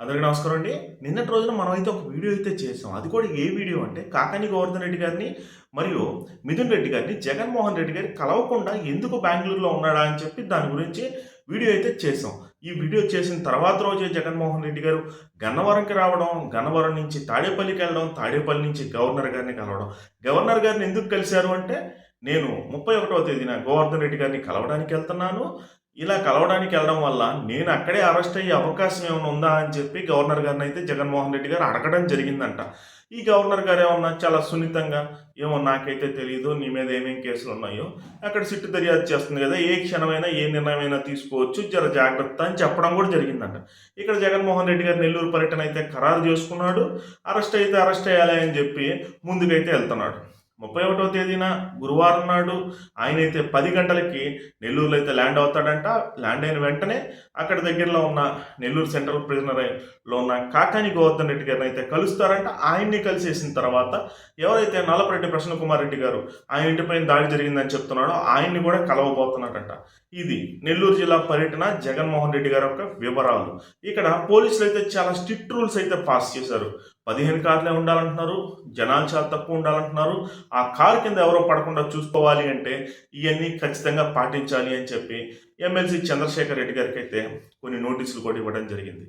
అందరికీ నమస్కారం అండి. నిన్నటి రోజున మనం అయితే ఒక వీడియో అయితే చేసాం అది కూడా ఏ వీడియో అంటే కాకాని గోవర్ధన్ రెడ్డి గారిని మరియు మిథున్ రెడ్డి గారిని జగన్మోహన్ రెడ్డి గారిని కలవకుండా ఎందుకు బెంగళూరులో ఉన్నాడా అని చెప్పి దాని గురించి వీడియో అయితే చేసాం ఈ వీడియో చేసిన తర్వాత రోజే జగన్మోహన్ రెడ్డి గారు గన్నవరంకి రావడం గన్నవరం నుంచి తాడేపల్లికి వెళ్ళడం తాడేపల్లి నుంచి గవర్నర్ గారిని కలవడం. గవర్నర్ గారిని ఎందుకు కలిశారు అంటే నేను ముప్పై ఒకటవ తేదీన గోవర్ధన్ రెడ్డి గారిని కలవడానికి వెళ్తున్నాను. ఇలా కలవడానికి వెళ్ళడం వల్ల నేను అక్కడే అరెస్ట్ అయ్యే అవకాశం ఏమైనా ఉందా అని చెప్పి గవర్నర్ గారిని అయితే జగన్మోహన్ రెడ్డి గారు అడగడం జరిగిందంట. ఈ గవర్నర్ గారు ఏమన్నా చాలా సున్నితంగా ఏమో నాకైతే తెలియదు నీ మీద ఏమేమి కేసులు ఉన్నాయో అక్కడ సిట్టు దర్యాప్తు చేస్తుంది కదా ఏ క్షణమైనా ఏ నిర్ణయమైనా తీసుకోవచ్చు జర జాగ్రత్త అని చెప్పడం కూడా జరిగిందంట. ఇక్కడ జగన్మోహన్ రెడ్డి గారు నెల్లూరు పర్యటన అయితే ఖరారు చేసుకున్నాడు అరెస్ట్ అయితే అరెస్ట్ అయ్యాలి అని చెప్పి ముందుకైతే వెళ్తున్నాడు. ముప్పై ఒకటో తేదీన గురువారం నాడు ఆయన అయితే పది గంటలకి నెల్లూరులో అయితే ల్యాండ్ అవుతాడంట. ల్యాండ్ అయిన వెంటనే అక్కడ దగ్గరలో ఉన్న నెల్లూరు సెంట్రల్ ప్రిజనర్లో ఉన్న కాకాని గోవర్ధన్ రెడ్డి గారిని అయితే కలుస్తారంట. ఆయన్ని కలిసేసిన తర్వాత ఎవరైతే నల్లపరెడ్డి ప్రసన్న కుమార్ రెడ్డి గారు ఆయన ఇంటిపైన దాడి జరిగిందని చెప్తున్నాడో ఆయన్ని కూడా కలవబోతున్నాడట. ఇది నెల్లూరు జిల్లా పర్యటన జగన్మోహన్ రెడ్డి గారి యొక్క వివరాలు. ఇక్కడ పోలీసులు అయితే చాలా స్ట్రిక్ట్ రూల్స్ అయితే పాస్ చేశారు. పదిహేను కార్లే ఉండాలంటున్నారు జనాలు చాలా తక్కువ ఉండాలంటున్నారు. ఆ కారు కింద ఎవరో పడకుండా చూసుకోవాలి అంటే ఇవన్నీ ఖచ్చితంగా పాటించాలి అని చెప్పి ఎమ్మెల్సీ చంద్రశేఖర్ రెడ్డి గారికి అయితే కొన్ని నోటీసులు కూడా ఇవ్వడం జరిగింది.